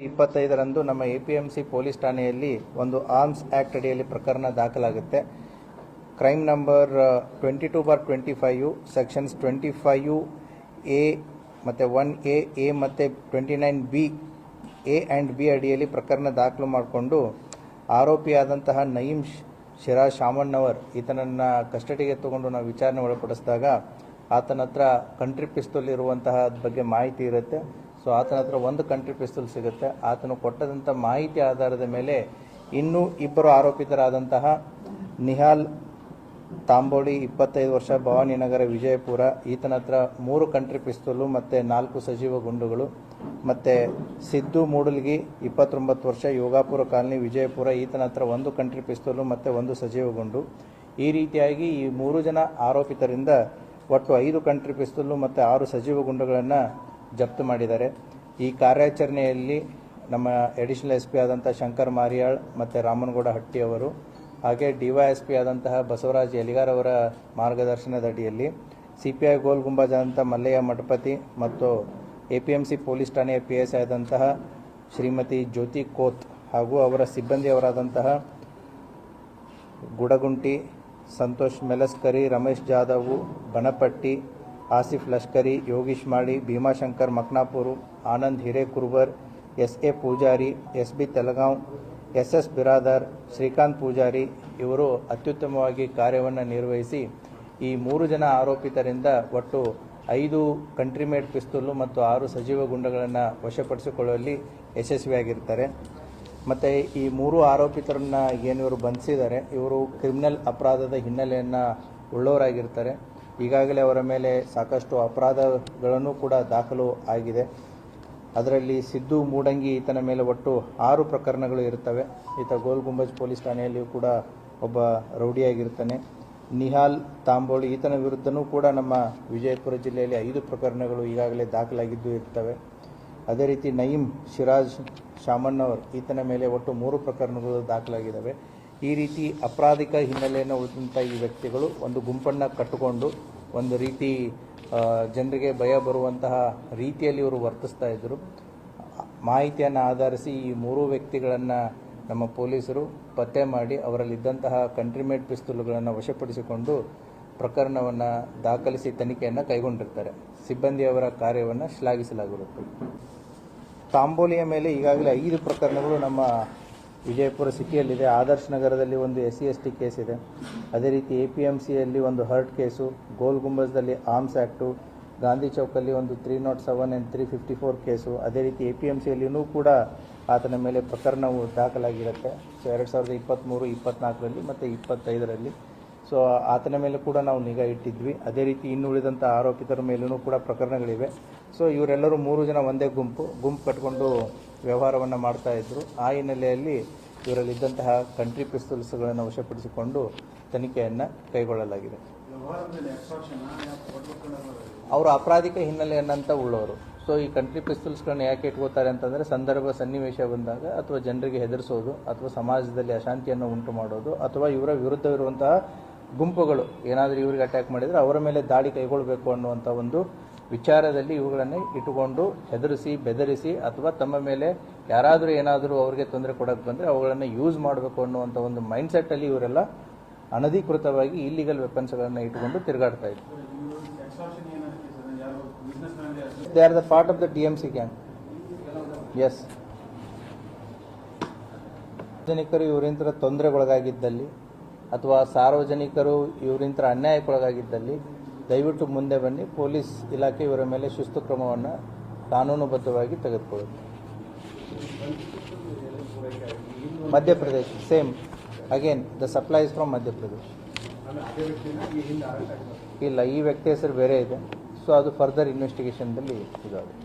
ಇಪ್ಪತ್ತೈದರಂದು ನಮ್ಮ A P M C police ಠಾಣೆಯಲ್ಲಿ ಒಂದು ಆರ್ಮ್ಸ್ ಆ್ಯಕ್ಟ್ ಅಡಿಯಲ್ಲಿ ಪ್ರಕರಣ ದಾಖಲಾಗುತ್ತೆ. Crime number twenty two bar twenty five sections twenty five A ಮತ್ತು ಒನ್ ಎ ಎ ಮತ್ತು twenty nine B, A and B ಅಡಿಯಲ್ಲಿ ಪ್ರಕರಣ ದಾಖಲು ಮಾಡಿಕೊಂಡು ಆರೋಪಿಯಾದಂತಹ ನಯೀಮ್ ಶಿರಾ ಶಾಮಣ್ಣವರ್ ಈತನನ್ನು ಕಸ್ಟಡಿಗೆ ತಗೊಂಡು ನಾವು ವಿಚಾರಣೆ ಒಳಪಡಿಸಿದಾಗ ಆತನ ಹತ್ರ ಕಂಟ್ರಿ ಪಿಸ್ತೂಲ್ ಇರುವಂತಹ ಬಗ್ಗೆ ಮಾಹಿತಿ ಇರುತ್ತೆ. ಸೊ ಆತನ ಹತ್ರ ಒಂದು ಕಂಟ್ರಿ ಪಿಸ್ತೂಲ್ ಸಿಗುತ್ತೆ. ಆತನು ಕೊಟ್ಟದಂಥ ಮಾಹಿತಿ ಆಧಾರದ ಮೇಲೆ ಇನ್ನೂ ಇಬ್ಬರು ಆರೋಪಿತರಾದಂತಹ ನಿಹಾಲ್ ತಾಂಬೋಳಿ ಇಪ್ಪತ್ತೈದು ವರ್ಷ ಭವಾನಿನಗರ ವಿಜಯಪುರ, ಈತನ ಹತ್ರ ಮೂರು ಕಂಟ್ರಿ ಪಿಸ್ತೂಲು ಮತ್ತು ನಾಲ್ಕು ಸಜೀವ ಗುಂಡುಗಳು, ಮತ್ತು ಸಿದ್ದು ಮೂಡಲ್ಗಿ, ಇಪ್ಪತ್ತೊಂಬತ್ತು ವರ್ಷ, ಯೋಗಾಪುರ ಕಾಲನಿ, ವಿಜಯಪುರ, ಈತನ ಹತ್ರ ಒಂದು ಕಂಟ್ರಿ ಪಿಸ್ತೂಲು ಮತ್ತು ಒಂದು ಸಜೀವ ಗುಂಡು. ಈ ರೀತಿಯಾಗಿ ಈ ಮೂರು ಜನ ಆರೋಪಿತರಿಂದ ಒಟ್ಟು ಐದು ಕಂಟ್ರಿ ಪಿಸ್ತೂಲು ಮತ್ತು ಆರು ಸಜೀವ ಗುಂಡುಗಳನ್ನು ಜಪ್ತು ಮಾಡಿದ್ದಾರೆ. ಈ ಕಾರ್ಯಾಚರಣೆಯಲ್ಲಿ ನಮ್ಮ ಎಡಿಷನಲ್ ಎಸ್ ಪಿ ಆದಂಥ ಶಂಕರ್ ಮಾರಿಯಾಳ್ ಮತ್ತು ರಾಮನಗೌಡ ಹಟ್ಟಿ ಅವರು, ಹಾಗೆ ಡಿವೈಎಸ್ಪಿ ಆದಂತಹ ಬಸವರಾಜ್ ಎಲಿಗಾರ್ ಅವರ ಮಾರ್ಗದರ್ಶನದ ಅಡಿಯಲ್ಲಿ C P I Gol Mallayya Mathapati ಮತ್ತು A P M C police ಠಾಣೆಯ ಪಿ ಎಸ್ ಆದಂತಹ ಶ್ರೀಮತಿ ಜ್ಯೋತಿ ಕೋತ್ ಹಾಗೂ ಅವರ ಸಿಬ್ಬಂದಿಯವರಾದಂತಹ Gudagunti, Santosh Melaskari, Ramesh Jadhav Banapatti Asif Lashkari, Yogish Mali, Bhimashankar Maknapur, Anand Hirekurbar S A Pujari S B Telgaon S S Biradar, Shrikant Pujari ಇವರು ಅತ್ಯುತ್ತಮವಾಗಿ ಕಾರ್ಯವನ್ನು ನಿರ್ವಹಿಸಿ ಈ ಮೂರು ಜನ ಆರೋಪಿತರಿಂದ ಒಟ್ಟು ಐದು ಕಂಟ್ರಿಮೇಡ್ ಪಿಸ್ತೂಲು ಮತ್ತು ಆರು ಸಜೀವ ಗುಂಡಗಳನ್ನು ವಶಪಡಿಸಿಕೊಳ್ಳುವಲ್ಲಿ ಯಶಸ್ವಿಯಾಗಿರ್ತಾರೆ. ಮತ್ತು ಈ ಮೂರು ಆರೋಪಿತರನ್ನ ಏನಿವರು ಬಂಧಿಸಿದ್ದಾರೆ ಇವರು ಕ್ರಿಮಿನಲ್ ಅಪರಾಧದ ಹಿನ್ನೆಲೆಯನ್ನು ಉಳ್ಳವರಾಗಿರ್ತಾರೆ. ಈಗಾಗಲೇ ಅವರ ಮೇಲೆ ಸಾಕಷ್ಟು ಅಪರಾಧಗಳನ್ನು ಕೂಡ ದಾಖಲು ಆಗಿದೆ. ಅದರಲ್ಲಿ ಸಿದ್ದು ಮೂಡಂಗಿ ಈತನ ಮೇಲೆ ಒಟ್ಟು ಆರು ಪ್ರಕರಣಗಳು ಇರುತ್ತವೆ. ಈತ ಗೋಲ್ ಗುಂಬಜ್ ಪೊಲೀಸ್ ಠಾಣೆಯಲ್ಲಿಯೂ ಕೂಡ ಒಬ್ಬ ರೌಡಿಯಾಗಿರ್ತಾನೆ. ನಿಹಾಲ್ ತಾಂಬೋಳಿ ಈತನ ವಿರುದ್ಧನೂ ಕೂಡ ನಮ್ಮ ವಿಜಯಪುರ ಜಿಲ್ಲೆಯಲ್ಲಿ ಐದು ಪ್ರಕರಣಗಳು ಈಗಾಗಲೇ ದಾಖಲಾಗಿದ್ದು ಇರ್ತವೆ. ಅದೇ ರೀತಿ ನಯೀಂ ಶಿರಾಜ್ ಶಾಮಣ್ಣವರ್ ಈತನ ಮೇಲೆ ಒಟ್ಟು ಮೂರು ಪ್ರಕರಣಗಳು ದಾಖಲಾಗಿದ್ದಾವೆ. ಈ ರೀತಿ ಅಪರಾಧಿಕ ಹಿನ್ನೆಲೆಯನ್ನು ಉಳಿದಂಥ ಈ ವ್ಯಕ್ತಿಗಳು ಒಂದು ಗುಂಪನ್ನು ಕಟ್ಟಿಕೊಂಡು ಒಂದು ರೀತಿ ಜನರಿಗೆ ಭಯ ಬರುವಂತಹ ರೀತಿಯಲ್ಲಿ ಇವರು ವರ್ತಿಸ್ತಾ ಇದ್ದರು. ಮಾಹಿತಿಯನ್ನು ಆಧರಿಸಿ ಈ ಮೂರು ವ್ಯಕ್ತಿಗಳನ್ನು ನಮ್ಮ ಪೊಲೀಸರು ಪತ್ತೆ ಮಾಡಿ ಅವರಲ್ಲಿದ್ದಂತಹ ಕಂಟ್ರಿಮೇಡ್ ಪಿಸ್ತೂಲುಗಳನ್ನು ವಶಪಡಿಸಿಕೊಂಡು ಪ್ರಕರಣವನ್ನು ದಾಖಲಿಸಿ ತನಿಖೆಯನ್ನು ಕೈಗೊಂಡಿರ್ತಾರೆ. ಸಿಬ್ಬಂದಿಯವರ ಕಾರ್ಯವನ್ನು ಶ್ಲಾಘಿಸಲಾಗಿರುತ್ತೆ. ತಾಂಬೋಲಿಯ ಮೇಲೆ ಈಗಾಗಲೇ ಐದು ಪ್ರಕರಣಗಳು ನಮ್ಮ ವಿಜಯಪುರ ಸಿಟಿಯಲ್ಲಿದೆ. ಆದರ್ಶ್ ನಗರದಲ್ಲಿ ಒಂದು S C S T case ಇದೆ. ಅದೇ ರೀತಿ ಎ ಪಿ ಎಂ ಸಿಯಲ್ಲಿ ಒಂದು ಹರ್ಟ್ ಕೇಸು, ಗೋಲ್ ಗುಂಬಜ್ದಲ್ಲಿ ಆರ್ಮ್ಸ್ ಆ್ಯಕ್ಟು ಗಾಂಧಿ ಚೌಕಲ್ಲಿ ಒಂದು three nought seven and three fifty four case. ಅದೇ ರೀತಿ ಎ ಪಿ ಎಂ ಸಿಯಲ್ಲಿಯೂ ಕೂಡ ಆತನ ಮೇಲೆ ಪ್ರಕರಣವು ದಾಖಲಾಗಿರುತ್ತೆ. ಸೊ, ಎರಡು ಸಾವಿರದ ಇಪ್ಪತ್ತ್ಮೂರು ಇಪ್ಪತ್ತ್ನಾಲ್ಕರಲ್ಲಿ ಮತ್ತು ಇಪ್ಪತ್ತೈದರಲ್ಲಿ. ಸೊ ಆತನ ಮೇಲೆ ಕೂಡ ನಾವು ನಿಗಾ ಇಟ್ಟಿದ್ವಿ. ಅದೇ ರೀತಿ ಇನ್ನು ಉಳಿದಂಥ ಆರೋಪಿತರ ಮೇಲೂ ಕೂಡ ಪ್ರಕರಣಗಳಿವೆ. ಸೊ ಇವರೆಲ್ಲರೂ ಮೂರು ಜನ ಒಂದೇ ಗುಂಪು. ಗುಂಪು ಕಟ್ಕೊಂಡು ವ್ಯವಹಾರವನ್ನು ಮಾಡ್ತಾ ಇದ್ದರು ಆ ಹಿನ್ನೆಲೆಯಲ್ಲಿ ಇವರಲ್ಲಿದ್ದಂತಹ ಕಂಟ್ರಿ ಪಿಸ್ತೂಲ್ಸ್ಗಳನ್ನು ವಶಪಡಿಸಿಕೊಂಡು ತನಿಖೆಯನ್ನು ಕೈಗೊಳ್ಳಲಾಗಿದೆ. ಅವರು ಅಪರಾಧಿಕ ಹಿನ್ನೆಲೆಯನ್ನಂತ ಉಳ್ಳವರು. ಸೊ ಈ ಕಂಟ್ರಿ ಪಿಸ್ತೂಲ್ಸ್ಗಳನ್ನ ಯಾಕೆ ಇಟ್ಕೋತಾರೆ ಅಂತಂದರೆ ಸಂದರ್ಭ ಸನ್ನಿವೇಶ ಬಂದಾಗ ಅಥವಾ ಜನರಿಗೆ ಹೆದರಿಸೋದು ಅಥವಾ ಸಮಾಜದಲ್ಲಿ ಅಶಾಂತಿಯನ್ನು ಉಂಟು ಮಾಡೋದು ಅಥವಾ ಇವರ ವಿರುದ್ಧವಿರುವಂತಹ ಗುಂಪುಗಳು ಏನಾದರೂ ಇವರಿಗೆ ಅಟ್ಯಾಕ್ ಮಾಡಿದರೆ ಅವರ ಮೇಲೆ ದಾಳಿ ಕೈಗೊಳ್ಳಬೇಕು ಅನ್ನುವಂಥ ಒಂದು ವಿಚಾರದಲ್ಲಿ ಇವುಗಳನ್ನು ಇಟ್ಟುಕೊಂಡು ಹೆದರಿಸಿ, ಬೆದರಿಸಿ ಅಥವಾ ತಮ್ಮ ಮೇಲೆ ಯಾರಾದರೂ ಏನಾದರೂ ಅವರಿಗೆ ತೊಂದರೆ ಕೊಡೋಕ್ಕೆ ಬಂದರೆ ಅವುಗಳನ್ನು ಯೂಸ್ ಮಾಡಬೇಕು ಅನ್ನುವಂಥ ಒಂದು ಮೈಂಡ್ಸೆಟ್ಟಲ್ಲಿ ಇವರೆಲ್ಲ ಅನಧಿಕೃತವಾಗಿ ಇಲ್ಲಿಗಲ್ ವೆಪನ್ಸ್ಗಳನ್ನು ಇಟ್ಟುಕೊಂಡು ತಿರುಗಾಡ್ತಾ ಇದ್ರು. They are the part of the D M C gangs ಸಾರ್ವಜನಿಕರು ಇವರಿಂದ ತೊಂದರೆಗೊಳಗಾಗಿದ್ದಲ್ಲಿ ಅಥವಾ ಸಾರ್ವಜನಿಕರು ಇವರಿಂತ ಅನ್ಯಾಯಕ್ಕೊಳಗಾಗಿದ್ದಲ್ಲಿ ದಯವಿಟ್ಟು ಮುಂದೆ ಬನ್ನಿ. ಪೊಲೀಸ್ ಇಲಾಖೆ ಇವರ ಮೇಲೆ ಶಿಸ್ತು ಕ್ರಮವನ್ನು ಕಾನೂನುಬದ್ಧವಾಗಿ ತೆಗೆದುಕೊಳ್ಳುತ್ತೆ. Madhya Pradesh same again the supplies from Madhya Pradesh. ಇಲ್ಲ, ಈ ವ್ಯಕ್ತಿ ಹೆಸರು ಬೇರೆ ಇದೆ. ಸೊ ಅದು ಫರ್ದರ್ ಇನ್ವೆಸ್ಟಿಗೇಷನ್ದಲ್ಲಿ ಇದಾಗುತ್ತೆ.